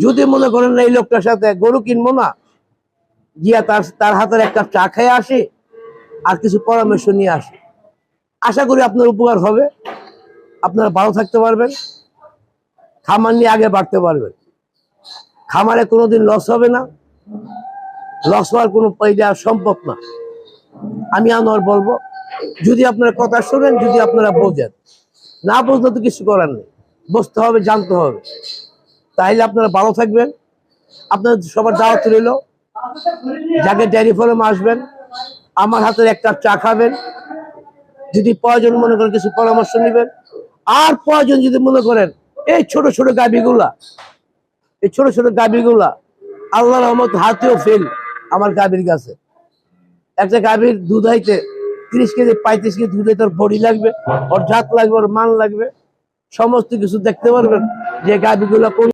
যদি মনে করেন না, এই লোকটার সাথে গরু কিনবো না, গিয়া তার তার হাতের এক কাপ চা খেয়ে আসে, আর কিছু পরামর্শ নিয়ে আসে। আশা করি আপনার উপকার হবে। আপনারা ভালো থাকতে পারবেন। খামার নিয়ে আগে বাড়তে পারবেন। খামারে কোনোদিন লস হবে না। লস হওয়ার কোনো সম্ভব না। আমি আনোয়ার বলব, যদি আপনারা কথা শোনেন, যদি আপনারা বোঝেন। না বুঝলে তো কিছু করার নেই। বুঝতে হবে, জানতে হবে। তাইলে আপনারা ভালো থাকবেন। আপনাদের সবার দাওয়াত রইল। যাকে ডেয়ারি ফর্মে আসবেন, আমার হাতের একটা চা খাবেন। যদি প্রয়োজন মনে করেন কিছু পরামর্শ নেবেন। আর প্রয়োজন যদি মনে করেন, এই ছোট ছোট গাবিগুলা এই ছোট ছোট গাবিগুলা আল্লাহ রহমত হাতেও ফেল আমার গাবির কাছে। একটা গাভীর দুধ হইতে তিরিশ কেজি, পঁয়ত্রিশ কেজি দুধে তোর বডি লাগবে, ওর জাত লাগবে, ওর মান লাগবে, সমস্ত কিছু দেখতে পারবেন যে গাভীগুলো কোন